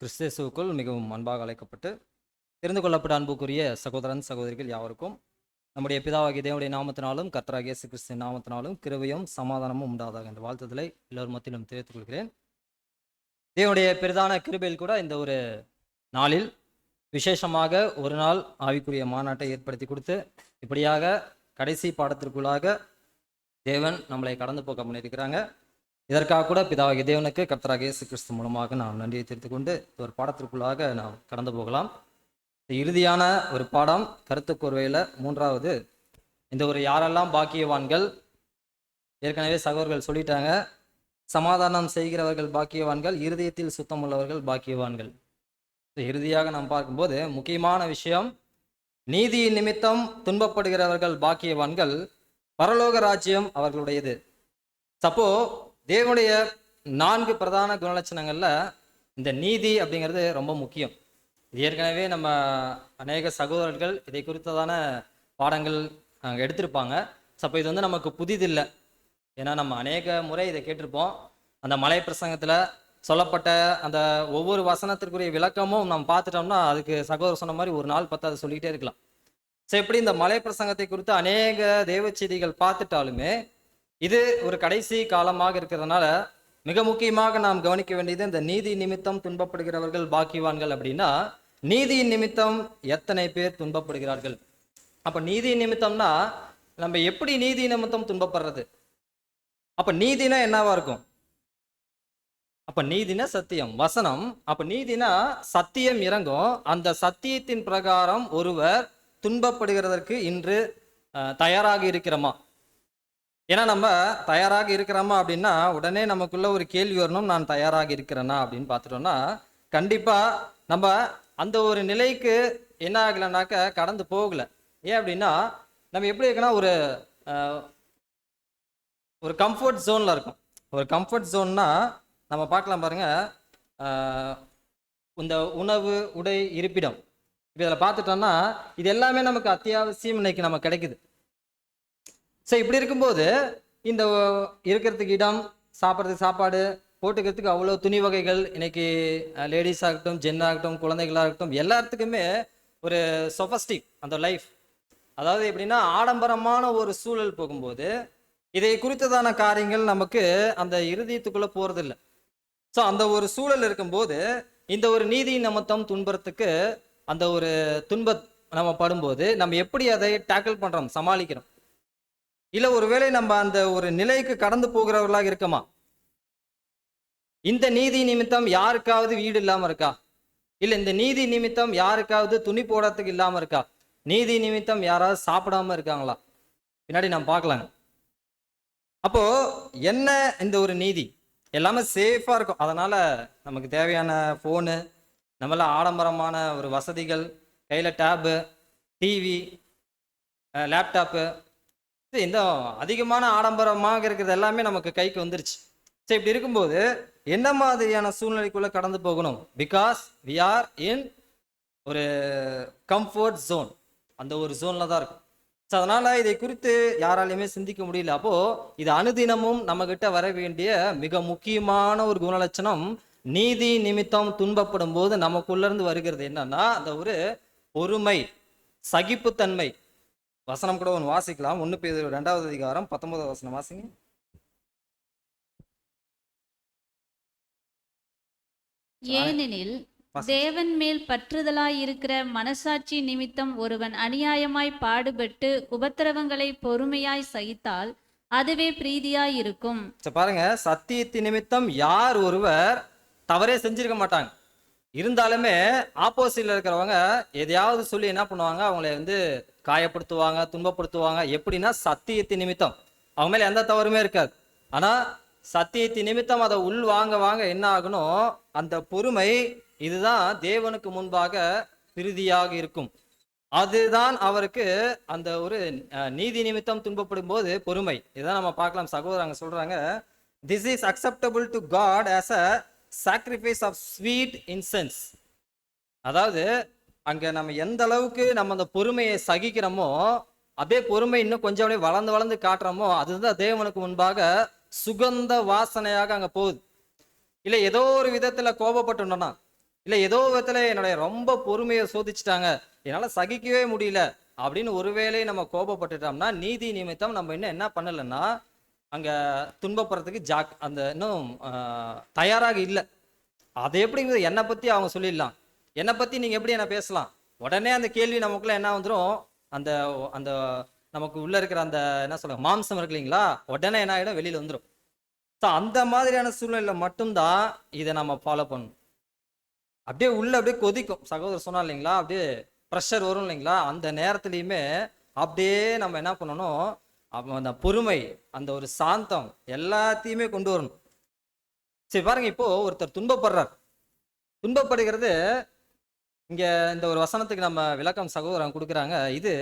கிறிஸ்தேசுவுக்குள் மிகவும் அன்பாக அழைக்கப்பட்டு தெரிந்து கொள்ளப்பட்ட அன்புக்குரிய சகோதரன் சகோதரிகள் யாவருக்கும் நம்முடைய பிதாவாகிய தேவனுடைய நாமத்தினாலும் கர்த்தராகிய இயேசு கிறிஸ்துவின் நாமத்தினாலும் கிருவையும் சமாதானமும் உண்டாதாக என்ற வாழ்த்துதலை எல்லோரும் மத்தியிலும் தெரிவித்துக் கொள்கிறேன். தேவனுடைய பெரிதான கிருபையில் கூட இந்த ஒரு நாளில் விசேஷமாக ஒரு நாள் ஆவிக்குரிய மாநாட்டை ஏற்படுத்தி கொடுத்து இப்படியாக கடைசி பாடத்திற்குள்ளாக தேவன் நம்மளை கடந்து போக பண்ணியிருக்கிறாங்க இதற்காக கூட பிதாவாகிய தேவனுக்கு கர்த்தராக இயேசு கிறிஸ்து மூலமாக நாம் நன்றியை தெரிந்து கொண்டு ஒரு பாடத்திற்குள்ளாக நாம் கடந்து போகலாம். இந்த இறுதியான ஒரு பாடம் கருத்து கோர்வையில் மூன்றாவது. இந்த ஒரு யாரெல்லாம் பாக்கியவான்கள்? ஏற்கனவே சகோதரர்கள் சொல்லிட்டாங்க. சமாதானம் செய்கிறவர்கள் பாக்கியவான்கள் இருதயத்தில் சுத்தம் உள்ளவர்கள் பாக்கியவான்கள் இறுதியாக நாம் பார்க்கும்போது முக்கியமான விஷயம் நீதி நிமித்தம் துன்பப்படுகிறவர்கள் பாக்கியவான்கள் பரலோக ராஜ்யம் அவர்களுடையது. சப்போ தேவனுடைய நான்கு பிரதான குணலட்சணங்களில் இந்த நீதி அப்படிங்கிறது ரொம்ப முக்கியம். இது ஏற்கனவே நம்ம அநேக சகோதரர்கள் இதை குறித்ததான பாடங்கள் அங்கே எடுத்திருப்பாங்க. சப்போ இது வந்து நமக்கு புதிதில்லை ஏன்னா நம்ம அநேக முறை இதை கேட்டிருப்போம். அந்த மலை பிரசங்கத்தில் சொல்லப்பட்ட அந்த ஒவ்வொரு வசனத்திற்குரிய விளக்கமும் நம்ம பார்த்துட்டோம்னா அதுக்கு சகோதரர் சொன்ன மாதிரி ஒரு நாள் பத்து அதை சொல்லிக்கிட்டே இருக்கலாம். ஸோ எப்படி இந்த மலை பிரசங்கத்தை குறித்து அநேக தேவ செய்திகள் பார்த்துட்டாலுமே இது ஒரு கடைசி காலமாக இருக்கிறதுனால மிக முக்கியமாக நாம் கவனிக்க வேண்டியது இந்த நீதி நிமித்தம் துன்பப்படுகிறவர்கள் பாக்கியவான்கள் அப்படின்னா நீதி நிமித்தம் எத்தனை பேர் துன்பப்படுகிறார்கள்? அப்ப நீதி நிமித்தம்னா நம்ம எப்படி நீதி நிமித்தம் துன்பப்படுறது? அப்ப நீதினா என்னவா இருக்கும்? அப்ப நீதினா சத்தியம் வசனம். அப்ப நீதினா சத்தியம் இறங்கும். அந்த சத்தியத்தின் பிரகாரம் ஒருவர் துன்பப்படுகிறதற்கு இன்று தயாராக இருக்கிறோமா? ஏன்னா நம்ம தயாராக இருக்கிறோமா அப்படின்னா உடனே நமக்குள்ள ஒரு கேள்வி வரணும் நான் தயாராக இருக்கிறேனா அப்படின்னு பார்த்துட்டோம்னா கண்டிப்பாக நம்ம அந்த ஒரு நிலைக்கு என்ன ஆகலைனாக்க கடந்து போகலை. ஏன் அப்படின்னா நம்ம எப்படி இருக்குன்னா ஒரு ஒரு கம்ஃபர்ட் ஜோனில் இருக்கும். ஒரு கம்ஃபர்ட் ஜோன்னா நம்ம பார்க்கலாம் பாருங்க இந்த உணவு உடை இருப்பிடம். இப்போ இதில் பார்த்துட்டோம்னா இது எல்லாமே நமக்கு அத்தியாவசியம் இன்னைக்கு நமக்கு கிடைக்குது. ஸோ இப்படி இருக்கும்போது இந்த இருக்கிறதுக்கு இடம் சாப்பிட்றதுக்கு சாப்பாடு போட்டுக்கிறதுக்கு அவ்வளோ துணி வகைகள் இன்னைக்கு லேடிஸ் ஆகட்டும் ஜென் ஆகட்டும் குழந்தைகளாக இருக்கட்டும் எல்லாத்துக்குமே ஒரு சொஃபஸ்டிக் அந்த லைஃப் அதாவது எப்படின்னா ஆடம்பரமான ஒரு சூழல் போகும்போது இதை குறித்ததான காரியங்கள் நமக்கு அந்த இறுதியத்துக்குள்ளே போகிறதில்ல ஸோ அந்த ஒரு சூழல் இருக்கும்போது இந்த ஒரு நீதி நமத்தம் துன்புறத்துக்கு அந்த ஒரு துன்ப நம்ம படும்போது நம்ம எப்படி அதை டேக்கிள் பண்ணுறோம் சமாளிக்கிறோம். இல்லை ஒருவேளை நம்ம அந்த ஒரு நிலைக்கு கடந்து போகிறவர்களாக இருக்கமா? இந்த நீதி நிமித்தம் யாருக்காவது வீடு இல்லாமல் இருக்கா? இல்லை இந்த நீதி நிமித்தம் யாருக்காவது துணி போடுறதுக்கு இல்லாமல் இருக்கா? நீதி நிமித்தம் யாராவது சாப்பிடாம இருக்காங்களா? பின்னாடி நாம் பார்க்கலாங்க. அப்போ என்ன இந்த ஒரு நீதி? எல்லாமே சேஃபாக இருக்கும். அதனால நமக்கு தேவையான ஃபோனு நம்மள ஆடம்பரமான ஒரு வசதிகள் கையில் டேபு டிவி லேப்டாப்பு இந்த அதிகமான ஆடம்பரமாக இருக்கிறது எல்லாமே நமக்கு கைக்கு வந்துருச்சு. சரி இப்படி இருக்கும்போது என்ன மாதிரியான சூழ்நிலைக்குள்ள கடந்து போகணும்? பிகாஸ் வி ஆர் இன் ஒரு கம்ஃபர்ட் ஜோன் அந்த ஒரு ஜோன்ல தான் இருக்கும். ஸோ அதனால இதை குறித்து யாராலையுமே சிந்திக்க முடியல. அப்போ இது அனுதினமும் நம்ம கிட்ட வர வேண்டிய மிக முக்கியமான ஒரு குணலட்சணம் நீதி நிமித்தம் துன்பப்படும் போது நமக்குள்ள இருந்து வருகிறது என்னன்னா அந்த ஒரு பொறுமை சகிப்புத்தன்மை. வசனம் கூட ஒன்று வாசிக்கலாம். ஒன்று பேர் ரெண்டாவது அதிகாரம் பத்தொன்பதாவது வசனம். வாசிங்க. ஏனெனில். தேவன் மேல் பற்றுதலாயிருக்கிற மனசாட்சி நிமித்தம் ஒருவன் அநியாயமாய் பாடுபட்டு உபத்திரவங்களை பொறுமையாய் சகித்தால் அதுவே பிரீதியாயிருக்கும். சரி பாருங்க. சத்தியத்தின் நிமித்தம் யார் ஒருவர் தவறே செஞ்சிருக்க மாட்டாங்க. இருந்தாலுமே ஆப்போசிட்ல இருக்கிறவங்க எதையாவது சொல்லி என்ன பண்ணுவாங்க? அவங்களை வந்து காயப்படுத்துவாங்க துன்பப்படுத்துவாங்க. எப்படின்னா சத்தியத்து நிமித்தம். அவங்க மேல எந்த தவறுமே இருக்காது. ஆனா சத்தியத்தின் நிமித்தம் அதை உள் வாங்க வாங்க என்ன ஆகணும் அந்த பொறுமை இதுதான் தேவனுக்கு முன்பாக பிரிதியாக இருக்கும். அதுதான் அவருக்கு அந்த ஒரு நீதி நிமித்தம் துன்பப்படும் போது பொறுமை. இதான் நம்ம பார்க்கலாம். சகோதரங்க சொல்றாங்க this is acceptable to God as a sacrifice of sweet incense அதாவது அங்கே நம்ம எந்த அளவுக்கு நம்ம அந்த பொறுமையை சகிக்கிறோமோ அப்படியே பொறுமை இன்னும் கொஞ்சம் அப்படியே வளர்ந்து வளர்ந்து காட்டுறோமோ அதுதான் தேவனுக்கு முன்பாக சுகந்த வாசனையாக அங்கே போகுது. இல்லை ஏதோ ஒரு விதத்தில் கோபப்பட்டுட்டோம்னா இல்லை ஏதோ விதத்தில் என்னுடைய ரொம்ப பொறுமையை சோதிச்சிட்டாங்க என்னால் சகிக்கவே முடியல அப்படின்னு ஒருவேளை நம்ம கோபப்பட்டுட்டோம்னா நீதி நிமித்தம் நம்ம இன்னும் என்ன பண்ணலைன்னா அங்கே துன்பப்படுறதுக்கு ஜாக் அந்த இன்னும் தயாராக இல்லை. அது எப்படிங்கிறது என்னை பற்றி அவங்க சொல்லிடலாம். என்னை பற்றி நீங்கள் எப்படி என்ன பேசலாம்? உடனே அந்த கேள்வி நமக்குள்ள என்ன வந்துடும் அந்த அந்த நமக்கு உள்ளே இருக்கிற அந்த என்ன சொல்லுங்க மாம்சம் இருக்கு இல்லைங்களா? உடனே என்ன ஆகிடும் வெளியில் வந்துடும் ஸோ அந்த மாதிரியான சூழ்நிலையில் மட்டும்தான் இதை நம்ம ஃபாலோ பண்ணணும். அப்படியே உள்ள அப்படியே கொதிக்கும். சகோதரர் சொன்னா இல்லைங்களா? அப்படியே ப்ரெஷர் வரும் இல்லைங்களா? அந்த நேரத்துலையுமே அப்படியே நம்ம என்ன பண்ணணும்? அப்போ அந்த பொறுமை அந்த ஒரு சாந்தம் எல்லாத்தையுமே கொண்டு வரணும். சரி பாருங்க இப்போ ஒருத்தர் துன்பப்படுறார். துன்பப்படுகிறது இங்க இந்த ஒரு வசனத்துக்கு நம்ம விளக்கம் சகோதரன் கொடுக்குறாங்க இது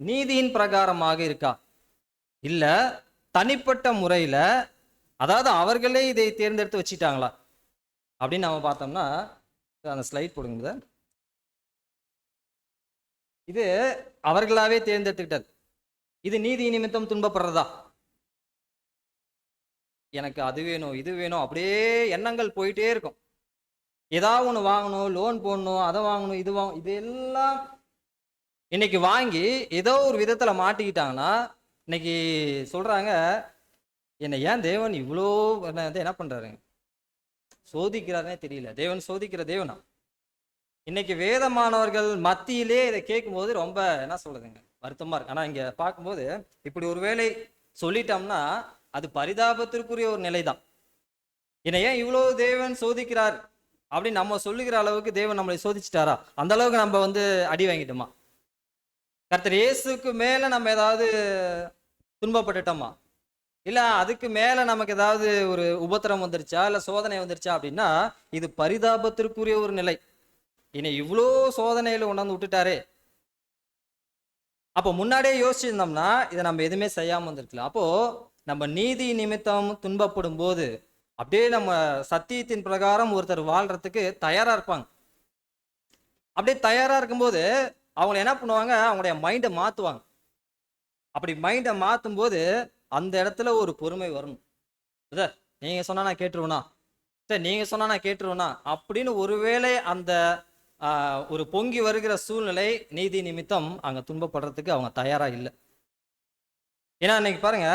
நீதியின் பிரகாரமாக இருக்கா? இல்ல தனிப்பட்ட முறையில அதாவது அவர்களே இதை தேர்ந்தெடுத்து வச்சுட்டாங்களா? அப்படின்னு நம்ம பார்த்தோம்னா அந்த ஸ்லைட் போடுங்க இது அவர்களாவே தேர்ந்தெடுத்துக்கிட்டது. இது நீதி நிமித்தம் துன்பப்படுறதா? எனக்கு அது வேணும் இது வேணும் அப்படியே எண்ணங்கள் போயிட்டே இருக்கும். ஏதாவது ஒன்று வாங்கணும் லோன் போடணும் அதை வாங்கணும் இது வாங்கணும் இது எல்லாம் இன்னைக்கு வாங்கி ஏதோ ஒரு விதத்தில் மாட்டிக்கிட்டாங்கன்னா இன்னைக்கு சொல்கிறாங்க என்னை ஏன் தேவன் இவ்வளோ என்ன வந்து என்ன பண்ணுறாருங்க சோதிக்கிறாருனே தெரியல. தேவன் சோதிக்கிற தேவனா? இன்னைக்கு வேதமானவர்கள் மத்தியிலே இதை கேட்கும்போது ரொம்ப என்ன சொல்கிறதுங்க வருத்தமா இருக்கு. ஆனா இங்க பார்க்கும்போது இப்படி ஒரு வேளை சொல்லிட்டோம்னா அது பரிதாபத்திற்குரிய ஒரு நிலைதான். என்னை ஏன் இவ்வளோ தேவன் சோதிக்கிறார்? அப்படின்னு நம்ம சொல்லுகிற அளவுக்கு தேவன் நம்மளை சோதிச்சிட்டாரா? அந்த அளவுக்கு நம்ம வந்து அடி வாங்கிட்டோமா? கர்த்தர் இயேசுக்கு மேல நம்ம ஏதாவது துன்பப்பட்டுட்டோமா? இல்ல அதுக்கு மேல நமக்கு ஏதாவது ஒரு உபத்திரம் வந்துருச்சா? இல்ல சோதனை வந்துருச்சா அப்படின்னா இது பரிதாபத்திற்குரிய ஒரு நிலை. இனி இவ்வளோ சோதனையில கொண்டாந்து விட்டுட்டாரே. அப்போ முன்னாடியே யோசிச்சிருந்தோம்னா இதை நம்ம எதுவுமே செய்யாமல் வந்திருக்கலாம் அப்போது நம்ம நீதி நிமித்தம் துன்பப்படும் போது அப்படியே நம்ம சத்தியத்தின் பிரகாரம் ஒருத்தர் வாழ்கிறதுக்கு தயாராக இருப்பாங்க. அப்படியே தயாராக இருக்கும்போது அவங்க என்ன பண்ணுவாங்க? அவங்களுடைய மைண்டை மாற்றுவாங்க அப்படி மைண்டை மாற்றும் போது அந்த இடத்துல ஒரு பொறுமை வரணும். சார் நீங்கள் சொன்னா நான் கேட்டுருவேனா? சார் நீங்கள் சொன்னா நான் கேட்டுருவேனா? அப்படின்னு ஒருவேளை அந்த ஒரு பொங்கி வருகிற சூழ்நிலை நீதி நிமித்தம் அங்கே துன்பப்படுறதுக்கு அவங்க தயாராக இல்லை. ஏன்னா இன்னைக்கு பாருங்க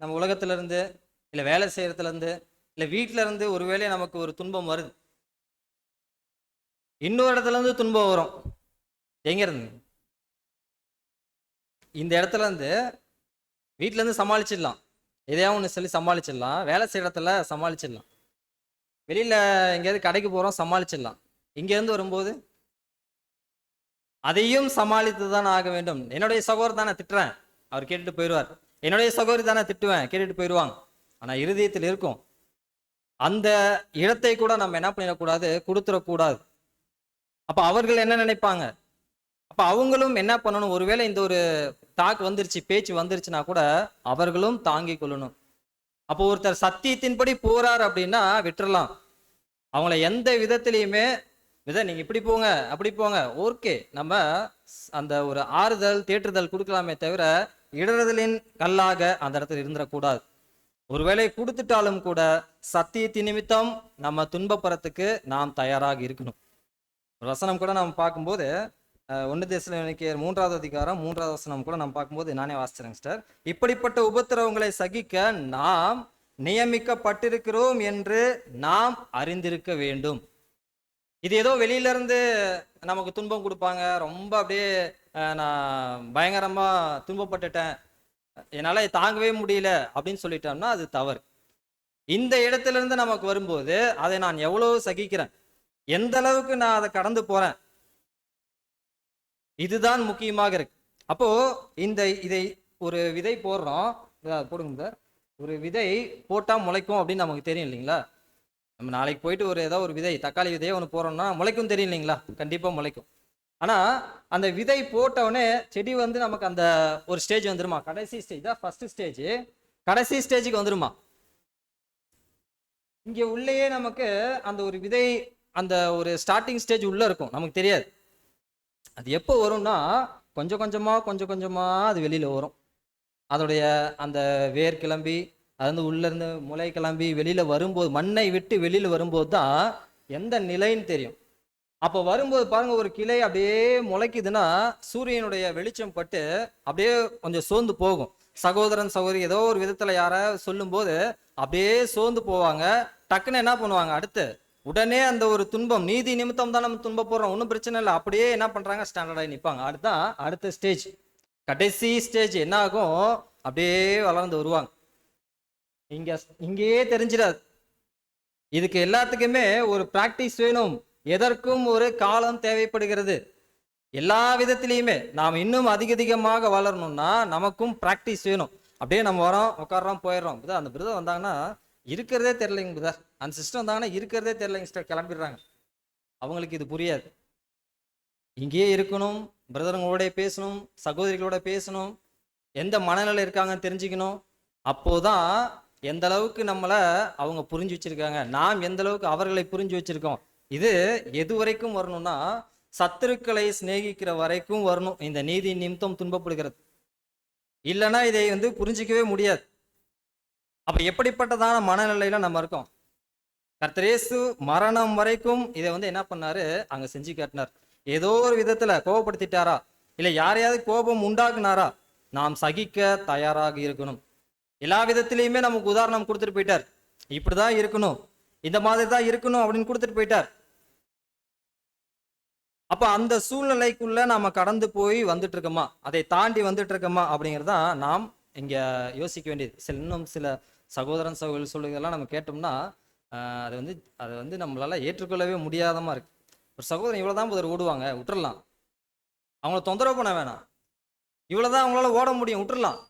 நம்ம உலகத்திலேருந்து இல்லை வேலை செய்கிறதுலேருந்து இல்லை வீட்டிலேருந்து ஒருவேளை நமக்கு ஒரு துன்பம் வருது. இன்னொரு இடத்துல இருந்து துன்பம் வரும். எங்கேருந்து இந்த இடத்துல இருந்து சமாளிச்சிடலாம். எதையாவது ஒன்று சொல்லி சமாளிச்சிடலாம். வேலை செய்கிற இடத்துல சமாளிச்சிடலாம். வெளியில் எங்கேயாவது கடைக்கு போகிறோம் சமாளிச்சிடலாம். இங்கேருந்து வரும்போது அதையும் சமாளித்து தான் ஆக வேண்டும். என்னுடைய சகோதரர் தானே திட்டுறேன். அவர் கேட்டுட்டு போயிடுவார். என்னுடைய சகோதரி தானே திட்டுவேன். கேட்டுட்டு போயிடுவாங்க. ஆனால் இருதயத்தில் இருக்கும். அந்த இடத்தை கூட நம்ம என்ன பண்ணிடக்கூடாது? கொடுத்துடக்கூடாது. அப்போ அவர்கள் என்ன நினைப்பாங்க? அப்போ அவங்களும் என்ன பண்ணணும்? ஒருவேளை இந்த ஒரு டாக் வந்துருச்சு பேச்சு வந்துருச்சுன்னா கூட அவர்களும் தாங்கிக் கொள்ளணும். அப்போ ஒருத்தர் சத்தியத்தின்படி போறார் அப்படின்னா விட்டுறலாம். அவங்கள எந்த விதத்திலையுமே விஜய் நீங்கள் இப்படி போங்க அப்படி போங்க. ஓகே நம்ம அந்த ஒரு ஆறுதல் தேற்றுதல் கொடுக்கலாமே தவிர இடறுதலின் கல்லாக அந்த இடத்துல இருந்துடக்கூடாது. ஒருவேளை கொடுத்துட்டாலும் கூட சத்தியத்தின் நிமித்தம் நம்ம துன்பப்புறத்துக்கு நாம் தயாராக இருக்கணும். வசனம் கூட நம்ம பார்க்கும்போது ஒன்று தேசனிக்கு மூன்றாவது அதிகாரம் மூன்றாவது வசனம் கூட நம்ம பார்க்கும்போது நானே வாசிச்சிருங்க சார் இப்படிப்பட்ட உபத்திரவங்களை சகிக்க நாம் நியமிக்கப்பட்டிருக்கிறோம் என்று நாம் அறிந்திருக்க வேண்டும். இது ஏதோ வெளியில இருந்து நமக்கு துன்பம் கொடுப்பாங்க. ரொம்ப அப்படியே நான் பயங்கரமா துன்பப்பட்டுட்டேன். என்னால தாங்கவே முடியல அப்படின்னு சொல்லிட்டோம்னா அது தவறு. இந்த இடத்துல இருந்து நமக்கு வரும்போது அதை நான் எவ்வளவு சகிக்கிறேன்? எந்த அளவுக்கு நான் அதை கடந்து போறேன்? இதுதான் முக்கியமாக இருக்கு. அப்போ இந்த இதை ஒரு விதை போடுறோம். போடுங்க சார். ஒரு விதை போட்டா முளைக்கும் அப்படின்னு நமக்கு தெரியும் இல்லைங்களா? நம்ம நாளைக்கு போயிட்டு ஒரு ஏதோ ஒரு விதை தக்காளி விதையை ஒன்று போகிறோம்னா முளைக்கும் தெரியும் இல்லைங்களா? கண்டிப்பாக முளைக்கும். ஆனால் அந்த விதை போட்டவுடனே செடி வந்து நமக்கு அந்த ஒரு ஸ்டேஜ் வந்துருமா? கடைசி ஸ்டேஜ் தான் ஃபர்ஸ்ட் ஸ்டேஜ் கடைசி ஸ்டேஜுக்கு வந்துருமா? இங்கே உள்ளேயே நமக்கு அந்த ஒரு விதை அந்த ஒரு ஸ்டார்டிங் ஸ்டேஜ் உள்ளே இருக்கும். நமக்கு தெரியாது. அது எப்போ வரும்னா கொஞ்சம் கொஞ்சமாக கொஞ்சம் கொஞ்சமாக அது வெளியில் வரும். அதோடைய அந்த வேர் கிளம்பி அது வந்து உள்ளேருந்து முளை கிளம்பி வெளியில் வரும்போது மண்ணை விட்டு வெளியில் வரும்போது தான் எந்த நிலைன்னு தெரியும். அப்போ வரும்போது பாருங்க ஒரு கிளை அப்படியே முளைக்குதுன்னா சூரியனுடைய வெளிச்சம் பட்டு அப்படியே கொஞ்சம் சோர்ந்து போகும். சகோதரன் சகோதரி ஏதோ ஒரு விதத்துல யாராவது சொல்லும்போது அப்படியே சோர்ந்து போவாங்க. டக்குன்னு என்ன பண்ணுவாங்க? அடுத்து உடனே அந்த ஒரு துன்பம் நீதி நிமித்தம் தான் நம்ம துன்ப போறோம் ஒன்றும் பிரச்சனை இல்லை. அப்படியே என்ன பண்றாங்க? ஸ்டாண்டர்டாகி நிற்பாங்க அடுத்தான் அடுத்த ஸ்டேஜ் கடைசி ஸ்டேஜ் என்ன ஆகும்? அப்படியே வளர்ந்து வருவாங்க. இங்க இங்கேயே தெரிஞ்சிடாது. இதுக்கு எல்லாத்துக்குமே ஒரு பிராக்டிஸ் வேணும். எதற்கும் ஒரு காலம் தேவைப்படுகிறது. எல்லா விதத்திலையுமே நாம் இன்னும் அதிக அதிகமாக வளரணும்னா நமக்கும் ப்ராக்டிஸ் வேணும். அப்படியே நம்ம வரோம் உட்காடுறோம் போயிடுறோம். புதா அந்த பிரதர் வந்தாங்கன்னா இருக்கிறதே தெரிலைங்க புதா. அந்த சிஸ்டம் வந்தாங்கன்னா இருக்கிறதே தெரிலைங்க சிஸ்டர் கிளம்பிடுறாங்க. அவங்களுக்கு இது புரியாது. இங்கேயே இருக்கணும் பிரதருங்களோட பேசணும் சகோதரிகளோட பேசணும். எந்த மனநிலை இருக்காங்கன்னு தெரிஞ்சுக்கணும். அப்போதான் எந்த அளவுக்கு நம்மளை அவங்க புரிஞ்சு வச்சிருக்காங்க நாம் எந்த அளவுக்கு அவர்களை புரிஞ்சு வச்சிருக்கோம் இது எது வரைக்கும் வரணும்னா சத்துருக்களை சிநேகிக்கிற வரைக்கும் வரணும் இந்த நீதி நிமித்தம் துன்பப்படுகிறது. இல்லைன்னா இதை வந்து புரிஞ்சிக்கவே முடியாது. அப்ப எப்படிப்பட்டதான மனநிலையில நம்ம இருக்கோம்? கர்த்தரேசு மரணம் வரைக்கும் இதை வந்து என்ன பண்ணாரு? அங்க செஞ்சு காட்டினார். ஏதோ ஒரு விதத்துல கோபப்படுத்திட்டாரா? இல்ல யாரையாவது கோபம் உண்டாக்குனாரா? நாம் சகிக்க தயாராக இருக்கணும். எல்லா விதத்திலையுமே நமக்கு உதாரணம் கொடுத்துட்டு போயிட்டார். இப்படிதான் இருக்கணும். இந்த மாதிரி தான் இருக்கணும் அப்படின்னு கொடுத்துட்டு போயிட்டார். அப்ப அந்த சூழ்நிலைக்குள்ள நாம கடந்து போய் வந்துட்டு இருக்கோமா? அதை தாண்டி வந்துட்டு இருக்கோமா? அப்படிங்கறதான் நாம் இங்க யோசிக்க வேண்டியது. சில இன்னும் சில சகோதரன் சகோதரி சொல்லுதெல்லாம் நம்ம கேட்டோம்னா அது வந்து அது வந்து நம்மளால ஏற்றுக்கொள்ளவே முடியாதமா இருக்கு. ஒரு சகோதரன் இவ்வளவுதான் புதர் ஓடுவாங்க விட்டுறலாம். அவங்கள தொந்தரவு பண்ண வேணாம். இவ்வளவுதான் அவங்களால ஓட முடியும் விட்டுறலாம்.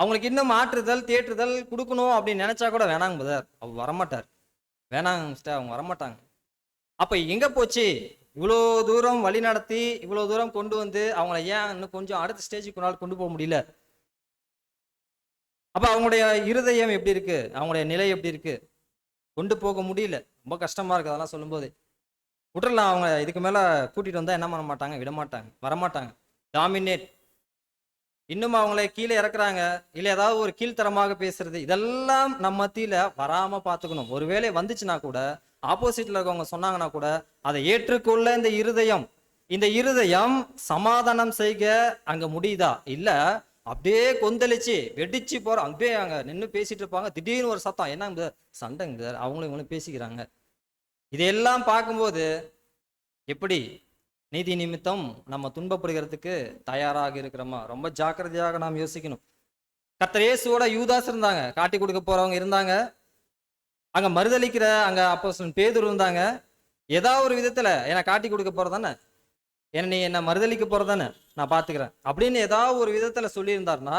அவங்களுக்கு இன்னும் மாற்றுதல் தேற்றுதல் கொடுக்கணும் அப்படின்னு நினச்சா கூட வேணாங்க புதர் அவர் வரமாட்டார். வேணாங்க மிஸ்டர் அவங்க வரமாட்டாங்க. அப்போ எங்கே போச்சு? இவ்வளோ தூரம் வழி நடத்தி இவ்வளோ தூரம் கொண்டு வந்து அவங்கள ஏன் இன்னும் கொஞ்சம் அடுத்த ஸ்டேஜுக்கு நாள் கொண்டு போக முடியல? அப்போ அவங்களுடைய இருதயம் எப்படி இருக்கு? அவங்களுடைய நிலை எப்படி இருக்கு? கொண்டு போக முடியல. ரொம்ப கஷ்டமா இருக்கு அதெல்லாம் சொல்லும்போது. விட்டுறலாம் அவங்க. இதுக்கு மேலே கூட்டிகிட்டு வந்தால் என்ன பண்ண மாட்டாங்க? விட மாட்டாங்க வரமாட்டாங்க. டாமினேட் இன்னும் அவங்களை கீழே இறக்குறாங்க. இல்லை ஏதாவது ஒரு கீழ்த்தரமாக பேசுறது. இதெல்லாம் நம்ம மத்தியில வராம பார்த்துக்கணும். ஒருவேளை வந்துச்சுன்னா கூட ஆப்போசிட்ல இருக்கவங்க சொன்னாங்கன்னா கூட அதை ஏற்றுக்கொள்ள இந்த இருதயம் இந்த இருதயம் சமாதானம் செய்க அங்க முடியுதா? இல்ல அப்படியே கொந்தளிச்சு வெடிச்சு போற அப்படியே அங்க நின்று பேசிட்டு இருப்பாங்க. திடீர்னு ஒரு சத்தம். என்ன இந்த சண்டைங்க அவங்களும் இவங்களும் பேசிக்கிறாங்க. இதையெல்லாம் பார்க்கும்போது எப்படி நீதி நிமித்தம் நம்ம துன்பப்படுகிறதுக்கு தயாராக இருக்கிறோமா? ரொம்ப ஜாக்கிரதையாக நாம் யோசிக்கணும். கர்த்தர் இயேசுவோட யூதாஸ் இருந்தாங்க. காட்டி கொடுக்க போறவங்க இருந்தாங்க. அங்க மறுதளிக்கிற அங்க அப்போ பேதூர் இருந்தாங்க. ஏதாவது ஒரு விதத்துல என்னை காட்டி கொடுக்க போறதானே? என்ன நீ என்ன மறுதளிக்க போறதானே? நான் பாத்துக்கிறேன் அப்படின்னு ஏதாவது ஒரு விதத்துல சொல்லியிருந்தாருன்னா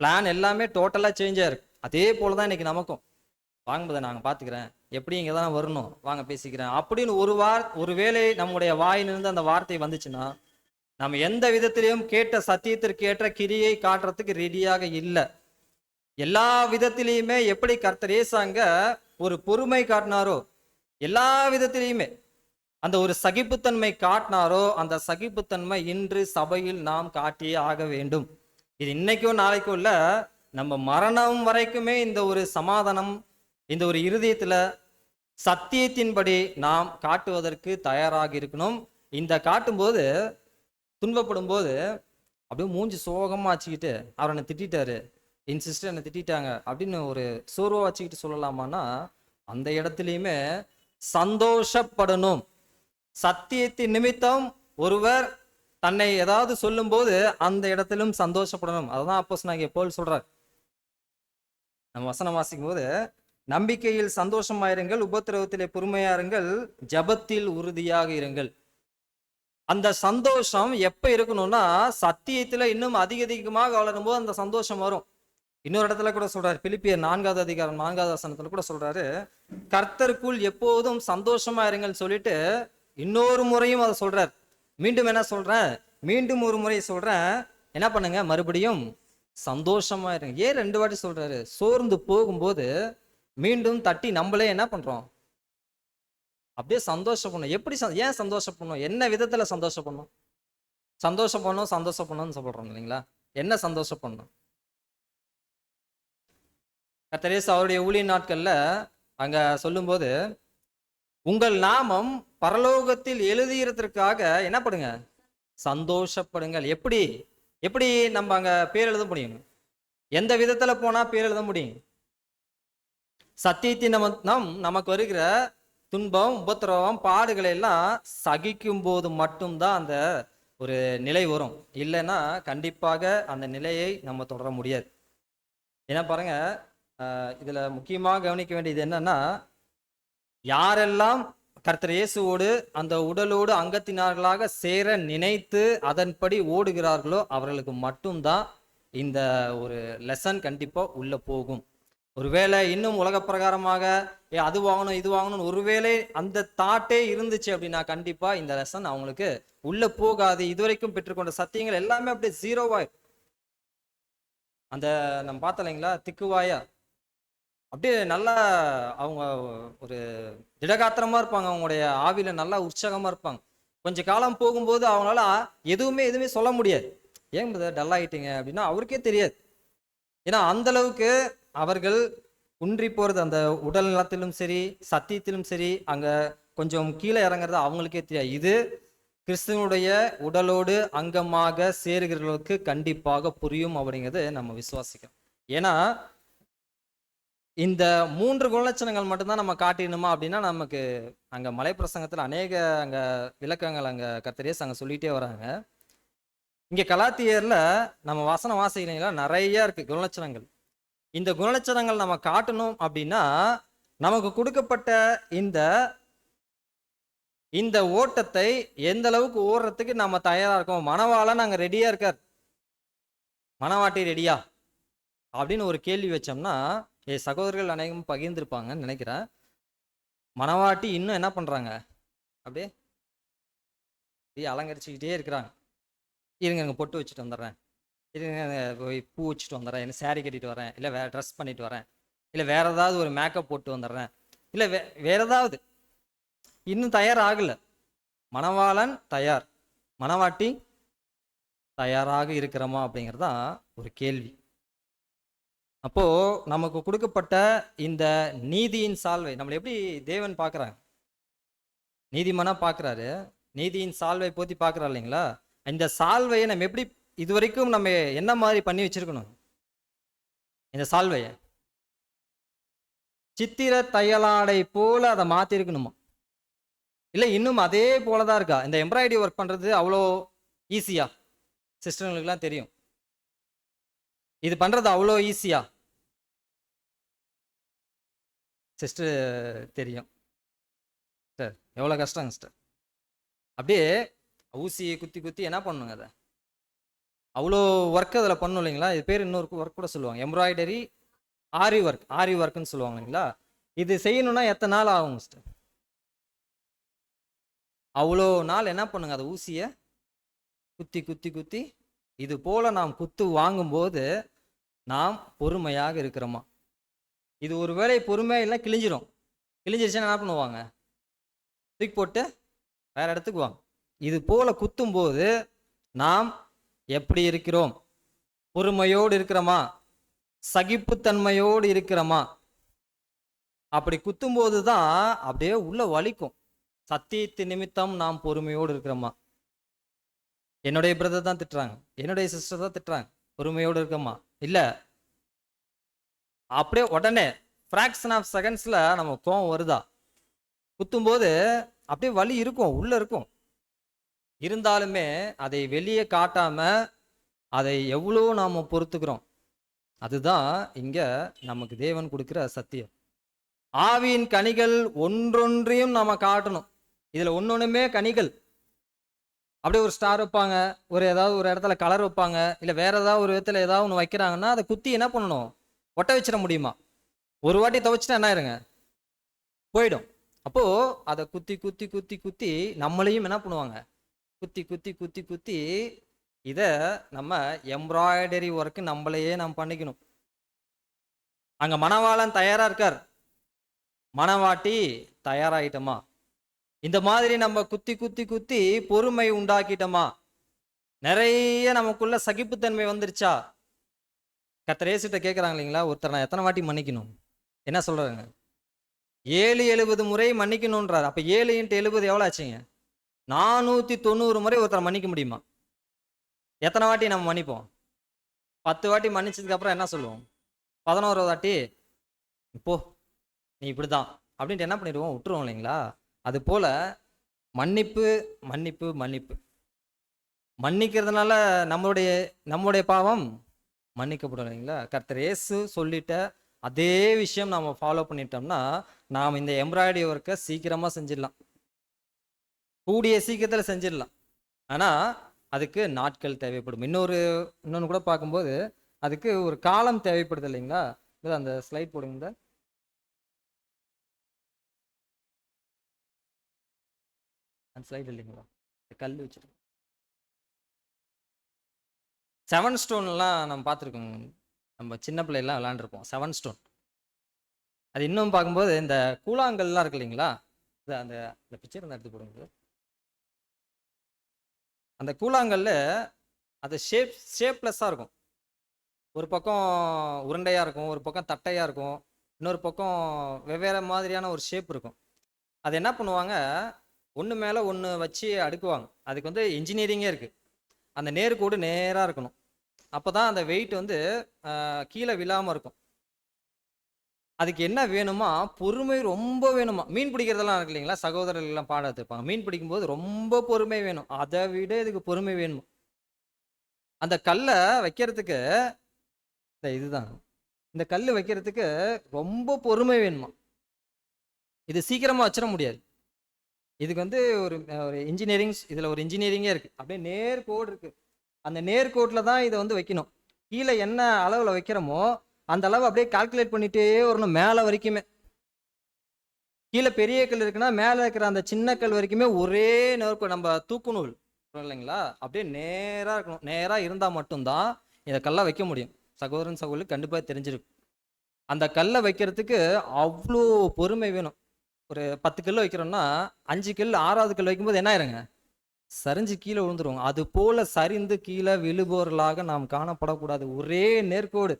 பிளான் எல்லாமே டோட்டலா சேஞ்ச் ஆயிருக்கு அதே போலதான் இன்னைக்கு நமக்கும். வாங்குவதை நாங்கள் பார்த்துக்கிறேன் எப்படி இங்கே தான் வரணும்? வாங்க பேசிக்கிறேன். அப்படின்னு ஒரு வார் ஒருவேளை நம்முடைய வாயிலிருந்து அந்த வார்த்தை வந்துச்சுன்னா நம்ம எந்த விதத்திலையும் கேட்ட சத்தியத்திற்கு ஏற்ற கிரியை காட்டுறதுக்கு ரெடியாக இல்லை. எல்லா விதத்திலையுமே எப்படி கர்த்தர் ஏசாங்க ஒரு பொறுமை காட்டினாரோ எல்லா விதத்திலையுமே அந்த ஒரு சகிப்புத்தன்மை காட்டினாரோ அந்த சகிப்புத்தன்மை இன்று சபையில் நாம் காட்டியே ஆக வேண்டும். இது இன்னைக்கும் நாளைக்கும் இல்லை நம்ம மரணம் வரைக்குமே இந்த ஒரு சமாதானம் இந்த ஒரு இருதயத்தில் சத்தியத்தின்படி நாம் காட்டுவதற்கு தயாராக இருக்கணும். இந்த காட்டும்போது துன்பப்படும் போது அப்படியே மூஞ்சி சோகமாக வச்சுக்கிட்டு அவர் என்னை திட்டாரு என் சிஸ்டர் என்னை திட்டிட்டாங்க அப்படின்னு ஒரு சோர்வா வச்சுக்கிட்டு சொல்லலாமான்னா அந்த இடத்துலையுமே சந்தோஷப்படணும். சத்தியத்தின் நிமித்தம் ஒருவர் தன்னை ஏதாவது சொல்லும்போது அந்த இடத்திலும் சந்தோஷப்படணும். அதுதான் அப்போ இங்கே போல் சொல்கிறேன் நம்ம வசனம் வாசிக்கும் போது நம்பிக்கையில் சந்தோஷமாயிருங்கள் உபத்திரவத்திலே பொறுமையாருங்கள் ஜபத்தில் உறுதியாக இருங்கள். அந்த சந்தோஷம் எப்ப இருக்கணும்னா சத்தியத்துல இன்னும் அதிக அதிகமாக வளரும் போது அந்த சந்தோஷம் வரும். இன்னொரு இடத்துல கூட சொல்றாரு பிலிப்பியர் நான்காவது அதிகாரம் நான்காவது வசனத்துல கூட சொல்றாரு கர்த்தருக்குள் எப்போதும் சந்தோஷமா இருங்கன்னு சொல்லிட்டு இன்னொரு முறையும் அதை சொல்றார். மீண்டும் என்ன சொல்றேன்? மீண்டும் ஒரு முறை சொல்றேன். என்ன பண்ணுங்க? மறுபடியும் சந்தோஷமா இருங்க. ஏன் ரெண்டு வாட்டி சொல்றாரு? சோர்ந்து போகும்போது மீண்டும் தட்டி நம்மளே என்ன பண்றோம்? அப்படியே சந்தோஷப்படணும். எப்படி ஏன் சந்தோஷப்படணும்? என்ன விதத்துல சந்தோஷப்படணும்? சந்தோஷப்படணும் சந்தோஷப்படணும்னு சொல்றோம் இல்லைங்களா? என்ன சந்தோஷப்படணும்? கத்தரேசு அவருடைய ஊழிய நாட்கள்ல அங்க சொல்லும்போது உங்கள் நாமம் பரலோகத்தில் எழுதுகிறதுக்காக என்ன பண்ணுங்க சந்தோஷப்படுங்கள். எப்படி? எப்படி நம்ம அங்க பேர் எழுத முடியும்? எந்த விதத்துல போனா பேர் எழுத முடியும்? சத்தியத்தின் நமக்கு வருகிற துன்பம் உபத்திரவம் பாடுகளை எல்லாம் சகிக்கும் போது மட்டும்தான் அந்த ஒரு நிலை வரும். இல்லைன்னா கண்டிப்பாக அந்த நிலையை நம்ம தொடர முடியாது. ஏன்னா பாருங்க இதில் முக்கியமாக கவனிக்க வேண்டியது என்னன்னா யாரெல்லாம் கர்த்தர் இயேசுவோடு அந்த உடலோடு அங்கத்தினார்களாக சேர நினைத்து அதன்படி ஓடுகிறார்களோ அவர்களுக்கு மட்டும்தான் இந்த ஒரு லெசன் கண்டிப்பாக உள்ளே போகும். ஒருவேளை இன்னும் உலக பிரகாரமாக ஏ அது வாங்கணும் இது வாங்கணும்னு ஒருவேளை அந்த தாட்டே இருந்துச்சு அப்படின்னா கண்டிப்பா இந்த லெசன் அவங்களுக்கு உள்ள போகாது. இதுவரைக்கும் பெற்றுக்கொண்ட சத்தியங்கள் எல்லாமே அப்படியே ஜீரோவாய் அந்த நம்ம பார்த்தோம் இல்லைங்களா திக்குவாயா? அப்படியே நல்லா அவங்க ஒரு திடகாத்திரமா இருப்பாங்க. அவங்களுடைய ஆவியில நல்லா உற்சாகமா இருப்பாங்க. கொஞ்ச காலம் போகும்போது அவங்களால எதுவுமே எதுவுமே சொல்ல முடியாது. ஏன் டல் ஆகிட்டீங்க அப்படின்னா அவருக்கே தெரியாது. ஏன்னா அந்த அளவுக்கு அவர்கள் குன்றி போகிறது அந்த உடல் நலத்திலும் சரி சத்தியத்திலும் சரி அங்கே கொஞ்சம் கீழே இறங்குறது அவங்களுக்கே தெரியாது. இது கிறிஸ்துவனுடைய உடலோடு அங்கமாக சேருகிறவர்களுக்கு கண்டிப்பாக புரியும் அப்படிங்கிறது நம்ம விசுவாசிக்கிறோம். ஏன்னா இந்த மூன்று குணலட்சணங்கள் மட்டும்தான் நம்ம காட்டிடணுமா அப்படின்னா நமக்கு அங்கே மலை பிரசங்கத்தில் அநேக அங்கே விளக்கங்கள் அங்கே கத்திரேஸ் அங்கே சொல்லிகிட்டே வராங்க. இங்கே கலாத்தியரில் நம்ம வசன வாசிக்கலாம் நிறைய இருக்குது குணலட்சணங்கள். இந்த குணலட்சணங்கள் நம்ம காட்டணும் அப்படின்னா நமக்கு கொடுக்கப்பட்ட இந்த இந்த ஓட்டத்தை எந்த அளவுக்கு ஓடுறதுக்கு நம்ம தயாராக இருக்கோம்? மனவாளன் நாங்கள் ரெடியா இருக்கார். மனவாட்டி ரெடியா அப்படின்னு ஒரு கேள்வி வச்சோம்னா ஏ சகோதரர்கள் அநேகம் பகிர்ந்திருப்பாங்கன்னு நினைக்கிறேன். மனவாட்டி இன்னும் என்ன பண்ணுறாங்க அப்படியே அப்படியே அலங்கரிச்சுக்கிட்டே இருக்கிறாங்க. இருங்க பொட்டு வச்சுட்டு வந்துடுறேன். இருங்க போய் பூ வச்சுட்டு வந்துடுறேன் என்ன சேரீ கட்டிட்டு வரேன். இல்லை வேறு ட்ரெஸ் பண்ணிட்டு வரேன். இல்லை வேறு ஏதாவது ஒரு மேக்கப் போட்டு வந்துடுறேன் இல்லை வே வேற ஏதாவது. இன்னும் தயார் ஆகலை மணவாளன் தயார். மணவாட்டி தயாராக இருக்கிறோமா அப்படிங்கிறதான் ஒரு கேள்வி. அப்போ நமக்கு கொடுக்கப்பட்ட இந்த நீதியின் சால்வை நம்மளை எப்படி தேவன் பார்க்குறாங்க நீதிமனாக பார்க்குறாரு நீதியின் சால்வை போற்றி பார்க்குறா இல்லைங்களா? இந்த சால்வையை நம்ம எப்படி இது வரைக்கும் நம்ம என்ன மாதிரி பண்ணி வச்சிருக்கணும்? இந்த சால்வையை. சித்திர தையலாடை போல் அதை மாற்றிருக்கணுமா இல்லை இன்னும் அதே போல தான் இருக்கா? இந்த எம்ப்ராய்டரி ஒர்க் பண்ணுறது அவ்வளோ ஈஸியா சிஸ்டர்களுக்கெல்லாம் தெரியும். இது பண்ணுறது அவ்வளோ ஈஸியா சிஸ்டர் தெரியும். சார் எவ்வளோ கஷ்டங்க சிஸ்டர். அப்படியே ஊசியை குத்தி குத்தி என்ன பண்ணுங்க அதை? அவ்வளோ ஒர்க் அதில் பண்ணும் இல்லைங்களா? இது பேர் இன்னொரு ஒர்க் கூட சொல்லுவாங்க. எம்ப்ராய்டரி ஆரி ஒர்க் ஆரி ஒர்க்குன்னு சொல்லுவாங்க இல்லைங்களா? இது செய்யணும்னா எத்தனை நாள் ஆகும் சிஸ்டர் அவ்வளோ நாள் என்ன பண்ணுங்க? அதை ஊசியை குத்தி குத்தி குத்தி இது போல் நாம் குத்து வாங்கும்போது நாம் பொறுமையாக இருக்கிறோமா? இது ஒரு வேளை பொறுமையாக இல்லை கிழிஞ்சிரும். கிழிஞ்சிருச்சுன்னா என்ன பண்ணுவாங்க? தூக்கி போட்டு வேறு இடத்துக்கு வாங்க. இது போல குத்தும்போது நாம் எப்படி இருக்கிறோம்? பொறுமையோடு இருக்கிறோமா? சகிப்புத்தன்மையோடு இருக்கிறோமா? அப்படி குத்தும்போது தான் அப்படியே உள்ள வலிக்கும். சத்தியத்து நிமித்தம் நாம் பொறுமையோடு இருக்கிறோமா? என்னுடைய பிரதர் தான் திட்டுறாங்க. என்னுடைய சிஸ்டர் தான் திட்டுறாங்க. பொறுமையோடு இருக்கோமா? இல்ல. அப்படியே உடனே ஃப்ராக்ஷன் ஆஃப் செகண்ட்ஸ்ல நம்ம கோவம் வருதா? குத்தும்போது அப்படியே வலி இருக்கும் உள்ள இருக்கும். இருந்தாலுமே அதை வெளியே காட்டாம அதை எவ்வளோ நாம பொறுத்துக்கிறோம்? அதுதான் இங்க நமக்கு தேவன் கொடுக்கிற சத்தியம். ஆவியின் கனிகள் ஒன்றொன்றையும் நாம காட்டணும். இதுல ஒன்னொண்ணுமே கனிகள். அப்படியே ஒரு ஸ்டார் வைப்பாங்க ஒரு ஏதாவது ஒரு இடத்துல கலர் வைப்பாங்க இல்லை வேற ஏதாவது ஒரு விதத்துல ஏதாவது ஒன்று வைக்கிறாங்கன்னா அதை குத்தி என்ன பண்ணணும்? ஒட்ட வச்சிட முடியுமா? ஒரு வாட்டி துவைச்சிட்டா என்ன ஆயிருங்க? போயிடும். அப்போ அதை குத்தி குத்தி குத்தி குத்தி நம்மளையும் என்ன பண்ணுவாங்க? குத்தி குத்தி குத்தி குத்தி இதை நம்ம எம்ப்ராய்டரி ஒர்க்கு நம்மளையே நம்ம பண்ணிக்கணும். அங்க மணவாளன் தயாரா இருக்கார். மணவாட்டி தயாராகிட்டோமா இந்த மாதிரி நம்ம குத்தி குத்தி குத்தி பொறுமை உண்டாக்கிட்டோமா? நிறைய நமக்குள்ள சகிப்புத்தன்மை வந்துருச்சா? கத்தரேசிட்ட கேட்குறாங்க இல்லைங்களா? ஒருத்தர் நான் எத்தனை வாட்டி மன்னிக்கணும்? என்ன சொல்கிறாங்க ஏழு எழுபது முறை மன்னிக்கணுன்றார் அப்போ ஏழு இன்ட்டு எழுபது எவ்வளோ ஆச்சுங்க? நானூற்றி தொண்ணூறு முறை ஒருத்தரை மன்னிக்க முடியுமா? எத்தனை வாட்டி நம்ம மன்னிப்போம்? பத்து வாட்டி மன்னிச்சதுக்கப்புறம் என்ன சொல்லுவோம்? பதினோரு வாட்டி இப்போ நீ இப்படி தான் அப்படின்ட்டு என்ன பண்ணிடுவோம்? விட்டுருவோம் இல்லைங்களா? அது போல் மன்னிப்பு மன்னிப்பு மன்னிப்பு. மன்னிக்கிறதுனால நம்மளுடைய நம்மளுடைய பாவம் மன்னிக்கப்படும் இல்லைங்களா? கர்த்தர் ஏசு சொல்லிட்ட அதே விஷயம் நாம் ஃபாலோ பண்ணிட்டோம்னா நாம் இந்த எம்ப்ராய்டரி ஒர்க்கை சீக்கிரமாக செஞ்சிடலாம். கூடிய சீக்கிரத்தில் செஞ்சிடலாம். ஆனால் அதுக்கு நாட்கள் தேவைப்படும். இன்னொரு இன்னொன்று கூட பார்க்கும்போது அதுக்கு ஒரு காலம் தேவைப்படுது இல்லைங்களா? இல்லை அந்த ஸ்லைட் போடுங்க இந்த. அந்த ஸ்லைட் இல்லைங்களா? இந்த கல் வச்சுருக்கோம் செவன் ஸ்டோன்லாம் நம்ம பார்த்துருக்கோம். நம்ம சின்ன பிள்ளைலாம் விளாண்டுருப்போம். செவன் ஸ்டோன் அது இன்னும் பார்க்கும்போது இந்த கூழாங்கல்லாம் இருக்கு இல்லைங்களா? அந்த அந்த இந்த பிக்சர் எடுத்து போடுங்க. அந்த கூழாங்கல்ல அது ஷேப் ஷேப்லெஸ்ஸாக இருக்கும். ஒரு பக்கம் உருண்டையாக இருக்கும் ஒரு பக்கம் தட்டையாக இருக்கும் இன்னொரு பக்கம் வெவ்வேறு மாதிரியான ஒரு ஷேப் இருக்கும். அது என்ன பண்ணுவாங்க? ஒன்று மேலே ஒன்று வச்சு அடுக்குவாங்க. அதுக்கு வந்து இன்ஜினியரிங்கே இருக்குது அந்த நேர்கோடு நேராக இருக்கணும். அப்போ தான் அந்த வெயிட் வந்து கீழே விழாமல் இருக்கும். அதுக்கு என்ன வேணுமா? பொறுமை ரொம்ப வேணுமா? மீன் பிடிக்கிறதெல்லாம் இருக்கு இல்லைங்களா? சகோதரர்கள் எல்லாம் பாட மீன் பிடிக்கும்போது ரொம்ப பொறுமை வேணும். அதை விட இதுக்கு பொறுமை வேணுமா? அந்த கல்லை வைக்கிறதுக்கு இந்த இதுதான். இந்த கல் வைக்கிறதுக்கு ரொம்ப பொறுமை வேணுமா? இது சீக்கிரமாக வச்சிட முடியாது. இதுக்கு வந்து ஒரு ஒரு இன்ஜினியரிங் இதில் ஒரு இன்ஜினியரிங்கே இருக்குது அப்படியே நேர் கோடு இருக்குது அந்த நேர் கோட்டில் தான் இதை வந்து வைக்கணும். கீழே என்ன அளவில் வைக்கிறோமோ அந்த அளவு அப்படியே கால்குலேட் பண்ணிகிட்டே வரணும் மேலே வரைக்குமே. கீழே பெரிய கல் இருக்குன்னா மேலே இருக்கிற அந்த சின்ன கல் வரைக்குமே ஒரே நேரம் நம்ம தூக்குநூல் இல்லைங்களா? அப்படியே நேராக இருக்கணும். நேராக இருந்தால் மட்டும்தான் இதை கல்லாக வைக்க முடியும். சகோதரன் சகோதரி கண்டிப்பாக தெரிஞ்சிருக்கும். அந்த கல்லை வைக்கிறதுக்கு அவ்வளோ பொறுமை வேணும். ஒரு பத்து கல் வைக்கிறோம்னா அஞ்சு கல் ஆறாவது கல் வைக்கும்போது என்ன ஆயிருங்க? சரிஞ்சு கீழே விழுந்துருவோம். அது போல சரிந்து கீழே விழுபவர்களாக நாம் காணப்படக்கூடாது. ஒரே நேர்கோடு.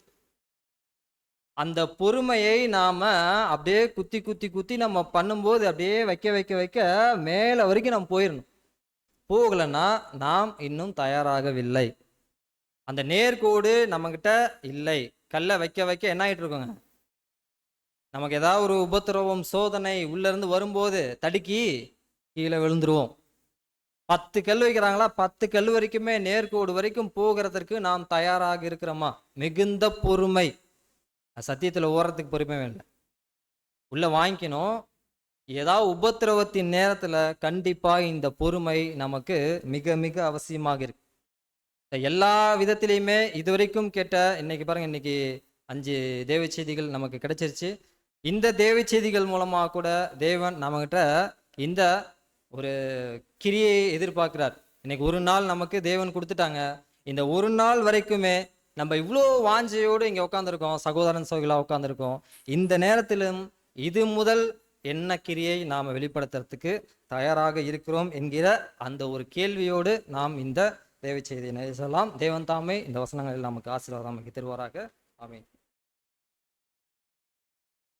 அந்த பொறுமையை நாம அப்படியே குத்தி குத்தி குத்தி நம்ம பண்ணும்போது அப்படியே வைக்க வைக்க வைக்க மேலே வரைக்கும் நம்ம போயிடணும் போகலைன்னா நாம் இன்னும் தயாராகவில்லை. அந்த நேர்கோடு நம்மக்கிட்ட இல்லை. கல்லை வைக்க வைக்க என்ன ஆகிட்டு இருக்கோங்க? நமக்கு ஏதாவது ஒரு உபத்திரவம் சோதனை உள்ளேருந்து வரும்போது தடுக்கி கீழே விழுந்துருவோம். பத்து கல் வைக்கிறாங்களா? பத்து கல் வரைக்குமே நேர்கோடு வரைக்கும் போகிறதற்கு நாம் தயாராக இருக்கிறோமா? மிகுந்த பொறுமை. சத்தியத்தில் ஓடுறதுக்கு பொறுமை இல்லை உள்ளே வாங்கிக்கணும். ஏதாவது உபத்திரவத்தின் நேரத்தில் கண்டிப்பாக இந்த பொறுமை நமக்கு மிக மிக அவசியமாக இருக்கு. எல்லா விதத்திலையுமே இதுவரைக்கும் கேட்ட இன்னைக்கு பாருங்க இன்னைக்கு அஞ்சு தேவ செய்திகள் நமக்கு கிடைச்சிருச்சு. இந்த தேவ செய்திகள் மூலமாக கூட தேவன் நம்மகிட்ட இந்த ஒரு கிரியை எதிர்பார்க்கிறார். இன்னைக்கு ஒரு நாள் நமக்கு தேவன் கொடுத்துட்டாங்க. இந்த ஒரு நாள் வரைக்குமே நம்ம இவ்வளோ வாஞ்சையோடு இங்கே உட்காந்துருக்கோம் சகோதரன் சோகிலாக உட்காந்துருக்கோம் இந்த நேரத்திலும் இது முதல் என்ன கிரியை நாம் வெளிப்படுத்துறதுக்கு தயாராக இருக்கிறோம் என்கிற அந்த ஒரு கேள்வியோடு நாம் இந்த தேவை செய்தியை நேசலாம் தேவன் தாமே இந்த வசனங்களில் நமக்கு ஆசீர்வாதம் நமக்கு தருவாராக. ஆமீன்.